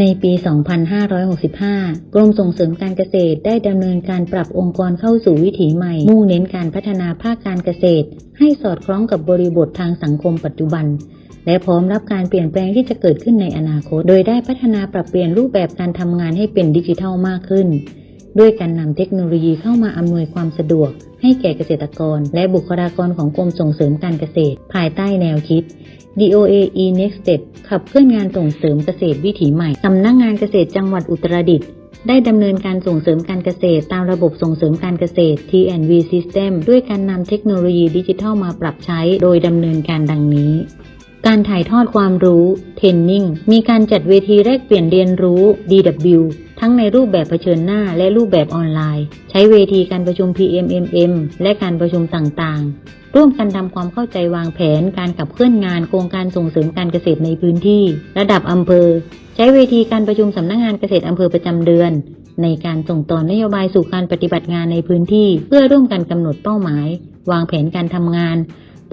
ในปี 2565 กรมส่งเสริมการเกษตรได้ดำเนินการปรับองค์กรเข้าสู่วิถีใหม่ มุ่งเน้นการพัฒนาภาคการเกษตร ให้สอดคล้องกับบริบททางสังคมปัจจุบัน และพร้อมรับการเปลี่ยนแปลงที่จะเกิดขึ้นในอนาคต โดยได้พัฒนาปรับเปลี่ยนรูปแบบการทำงานให้เป็นดิจิทัลมากขึ้น ด้วยการนำเทคโนโลยีเข้ามาอำนวยความสะดวก ให้แก่เกษตรกร และบุคลากรของกรมส่งเสริมการเกษตร ภายใต้แนวคิด DOAE Next Step ขับเคลื่อนงานส่งเสริมเกษตรวิถีใหม่สำนักงงานเกษตรจังหวัดอุตรดิตถ์ได้ดำเนินการส่งเสริมการเกษตร ตามระบบส่งเสริมการเกษตร T&V System ด้วยการนำเทคโนโลยีดิจิทัลมาปรับใช้ โดยดำเนินการดังนี้ การถ่ายทอดความรู้ เทรนนิ่ง มีการจัดเวทีแลกเปลี่ยนเรียนรู้ DW ทั้งในรูปแบบเผชิญหน้าและรูปแบบออนไลน์ ใช้เวทีการประชุม PMMM และการประชุมต่างๆ ร่วมกันทำความเข้าใจวางแผนการขับเคลื่อนงานโครงการส่งเสริมการเกษตรในพื้นที่ ระดับอำเภอ ใช้เวทีการประชุมสำนักงงานเกษตรอำเภอประจำเดือน ในการส่งต่อนโยบายสู่การปฏิบัติงานในพื้นที่ เพื่อร่วมกันกำหนดเป้าหมาย วางแผนการทำงาน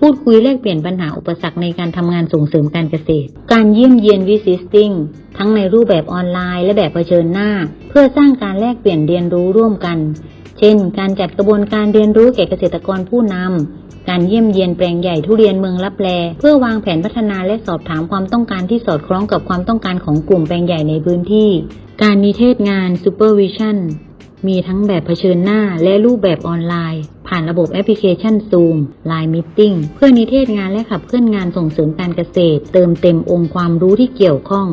พูดคุยแลกเปลี่ยนปัญหาอุปสรรคในการทำงานส่งเสริมการเกษตร การเยี่ยมเยียนวิสิสติ้งทั้งในรูปแบบออนไลน์และแบบเผชิญหน้า เพื่อสร้างการแลกเปลี่ยนเรียนรู้ร่วมกัน เช่น การจัดกระบวนการเรียนรู้แก่เกษตรกรผู้นำการเยี่ยมเยียนแปลงใหญ่ทุเรียนเมืองลับแล เพื่อวางแผนพัฒนาและสอบถามความต้องการที่สอดคล้องกับความต้องการของกลุ่มแปลงใหญ่ในพื้นที่ การนิเทศงาน Supervision มีทั้งแบบเผชิญหน้าและรูปแบบออนไลน์ ผ่านระบบแอปพลิเคชัน Zoom Line Meeting เพื่อนิเทศงานและขับเคลื่อนงานส่งเสริมการเกษตร เติมเต็มองค์ความรู้ที่เกี่ยวข้อง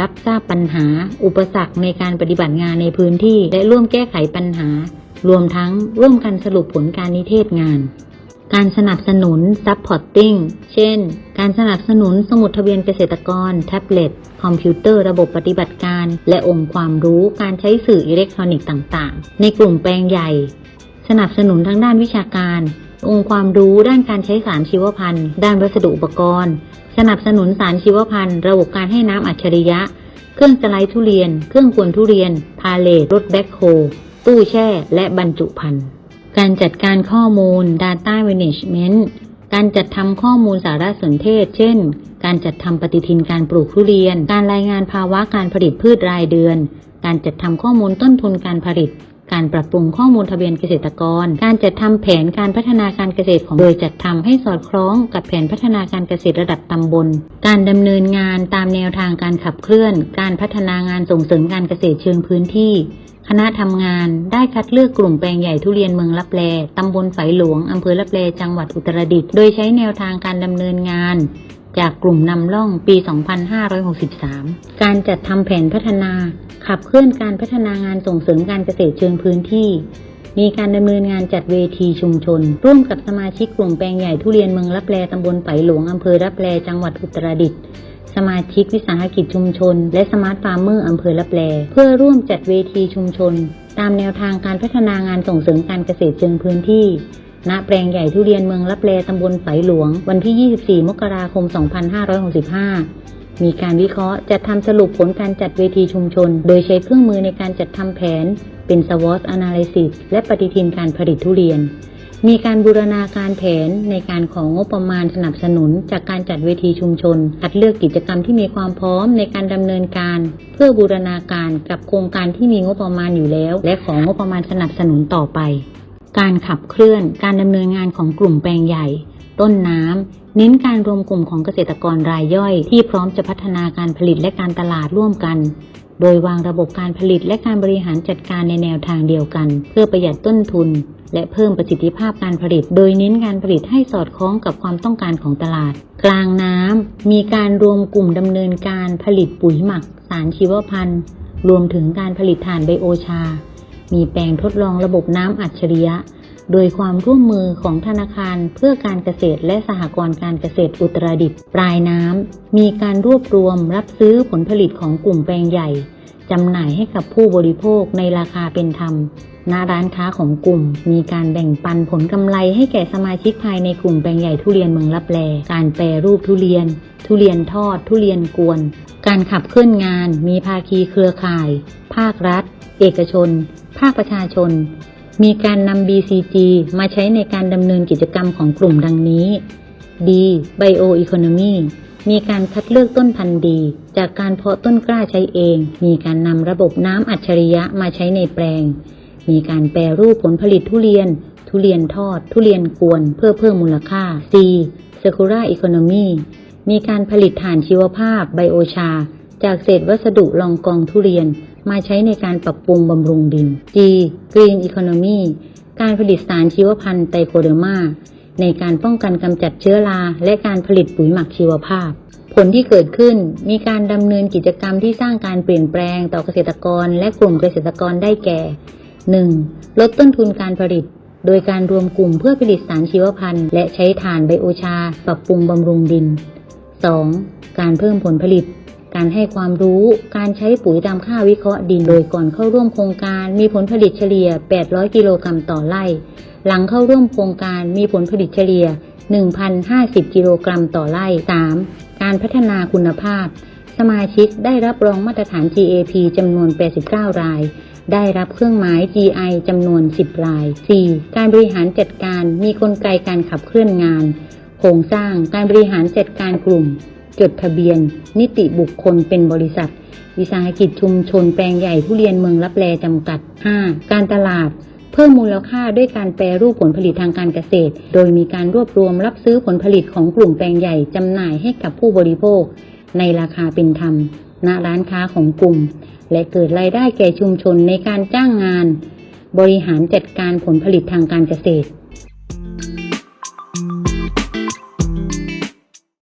รับทราบปัญหา อุปสรรคในการปฏิบัติงานในพื้นที่ และร่วมแก้ไขปัญหา รวมทั้งร่วมกันสรุปผลการนิเทศงาน การสนับสนุน supporting เช่น การสนับสนุนสมุดทะเบียนเกษตรกร แท็บเล็ต คอมพิวเตอร์ ระบบปฏิบัติการ และองค์ความรู้การใช้สื่ออิเล็กทรอนิกส์ต่างๆ ในกลุ่มแปลงใหญ่ สนับสนุนทั้งด้านวิชาการ องค์ความรู้ด้านการใช้สารชีวพันธุ์ด้านวัสดุอุปกรณ์ สนับสนุนสารชีวพันธุ์ ระบบการให้น้ำอัจฉริยะ เครื่องสไลด์ทุเรียน เครื่องกวนทุเรียน พาเลทรถแบ็คโฮตู้แช่ และบรรจุภัณฑ์ การจัดการข้อมูล Data Management การจัดทำข้อมูลสารสนเทศ เช่น การจัดทำปฏิทินการปลูกทุเรียน การรายงานภาวะการผลิตพืชรายเดือน การจัดทำข้อมูลต้นทุนการผลิต การปรับปรุงข้อมูลทะเบียนเกษตรกร การจัดทำแผนการพัฒนาการเกษตรของโดยจัดทำให้สอดคล้องกับแผนพัฒนาการเกษตรระดับตำบล การดำเนินงานตามแนวทางการขับเคลื่อน การพัฒนางานส่งเสริมการเกษตรเชิงพื้นที่ คณะทำงานได้คัดเลือกกลุ่มแปลงใหญ่ทุเรียนเมืองลับแลตำบลฝายหลวงอำเภอลับแลจังหวัดอุตรดิตถ์โดยใช้แนวทางการดำเนินงาน จากกลุ่มนำร่องปี 2563 การจัดทำแผนพัฒนา ขับเคลื่อนการพัฒนางานส่งเสริมการเกษตรเชิงพื้นที่ มีการดำเนินงานจัดเวทีชุมชน ร่วมกับสมาชิกกลุ่มแปลงใหญ่ทุเรียนเมืองลับแลตำบลฝายหลวงอำเภอลับแลจังหวัดอุตรดิตถ์ สมาชิกวิสาหกิจชุมชน และสมาร์ทฟาร์มเมอร์อำเภอลับแลเพื่อร่วมจัดเวทีชุมชน ตามแนวทางการพัฒนางานส่งเสริมการเกษตรเชิงพื้นที่ณแปลงใหญ่ทุเรียนเมืองลับแลตำบลฝายหลวง วันที่ 24 มกราคม 2565 มีการวิเคราะห์จัดทำสรุปผลการจัดเวทีชุมชน โดยใช้เครื่องมือในการจัดทำแผน เป็น SWOT Analysis และปฏิทินการผลิตทุเรียน มีการบูรณาการแผนในการของงบประมาณสนับสนุน จากการจัดเวทีชุมชนคัดเลือกกิจกรรมที่มีความพร้อมในการดำเนินการ เพื่อบูรณาการกับโครงการที่มีงบประมาณอยู่แล้ว และของงบประมาณสนับสนุนต่อไป การขับเคลื่อนการดำเนินงานของกลุ่มแปลงใหญ่ ต้นน้ำเน้นการรวมกลุ่มของเกษตรกรรายย่อย ที่พร้อมจะพัฒนาการผลิตและการตลาดร่วมกันโดยวางระบบการผลิตและการบริหารจัดการในแนวทางเดียวกัน เพื่อประหยัดต้นทุน และเพิ่มประสิทธิภาพการผลิต โดยเน้นการผลิตให้สอดคล้องกับความต้องการของตลาด กลางน้ำมีการรวมกลุ่มดำเนินการผลิตปุ๋ยหมัก สารชีวพันธุ์ รวมถึงการผลิตถ่านไบโอชา มีแปลงทดลองระบบน้ำอัจฉริยะ โดยความร่วมมือของธนาคารเพื่อการเกษตรและสหกรณ์การเกษตรอุตรดิตถ์ปลายน้ำมีการรวบรวมรับซื้อผลผลิตของกลุ่มแปลงใหญ่ จำหน่ายให้กับผู้บริโภคในราคาเป็นธรรม ณ ร้านค้าของกลุ่ม มีการแบ่งปันผลกำไรให้แก่สมาชิกภายในกลุ่มแปลงใหญ่ทุเรียนเมืองลับแล การแปรรูปทุเรียน ทุเรียนทอด ทุเรียนกวน การขับเคลื่อนงาน มีภาคีเครือข่าย ภาครัฐ เอกชน ภาคประชาชน มีการนำ BCG มาใช้ในการดำเนินกิจกรรมของกลุ่มดังนี้ D Bioeconomy มีการคัดเลือกต้นพันธุ์ดี จากการเพาะต้นกล้าใช้เอง มีการนำระบบน้ำอัจฉริยะมาใช้ในแปลง มีการแปรรูปผลผลิตทุเรียน ทุเรียนทอด ทุเรียนกวน เพื่อเพิ่มมูลค่า C Circular Economy มีการผลิตถ่านชีวภาพไบโอชา จากเศษวัสดุรองกองทุเรียน มาใช้ในการปรับปรุงบำรุงดิน G Green Economy การผลิตสารชีวพันธุ์ไตโคเดอร์มา ในการป้องกันกำจัดเชื้อราและการผลิตปุ๋ยหมักชีวภาพ ผลที่เกิดขึ้นมีการดำเนินกิจกรรมที่สร้างการเปลี่ยนแปลงต่อเกษตรกรและกลุ่มเกษตรกรได้แก่ 1. ลดต้นทุนการผลิต โดยการรวมกลุ่มเพื่อผลิตสารชีวพันธุ์ และใช้ถ่านไบโอชา ปรับปรุงบำรุงดิน 2. การเพิ่มผลผลิต การให้ความรู้ การใช้ปุ๋ยตามค่าวิเคราะห์ดินโดยก่อนเข้าร่วมโครงการมีผลผลิตเฉลี่ย 800 กิโลกรัมต่อไร่ หลังเข้าร่วมโครงการมีผลผลิตเฉลี่ย 1,050 กิโลกรัมต่อไร่ 3. การพัฒนาคุณภาพ สมาชิกได้รับรองมาตรฐาน GAP จำนวน 89 ราย ได้รับเครื่องหมาย GI จำนวน 10 ราย 4. การบริหารจัดการมีกลไกการขับเคลื่อนงาน โครงสร้างการบริหารจัดการกลุ่ม จดทะเบียน นิติบุคคลเป็นบริษัท วิสาหกิจชุมชนแปลงใหญ่ทุเรียนเมืองรับแลจำกัด 5. การตลาด เพิ่มมูลค่าด้วยการแปรรูปผลผลิตทางการเกษตร โดยมีการรวบรวมรับซื้อผลผลิตของกลุ่มแปลงใหญ่จำหน่ายให้กับผู้บริโภค ในราคาเป็นธรรม ณร้านค้าของกลุ่ม และเกิดรายได้แก่ชุมชนในการจ้างงาน บริหารจัดการผลผลิตทางการเกษตร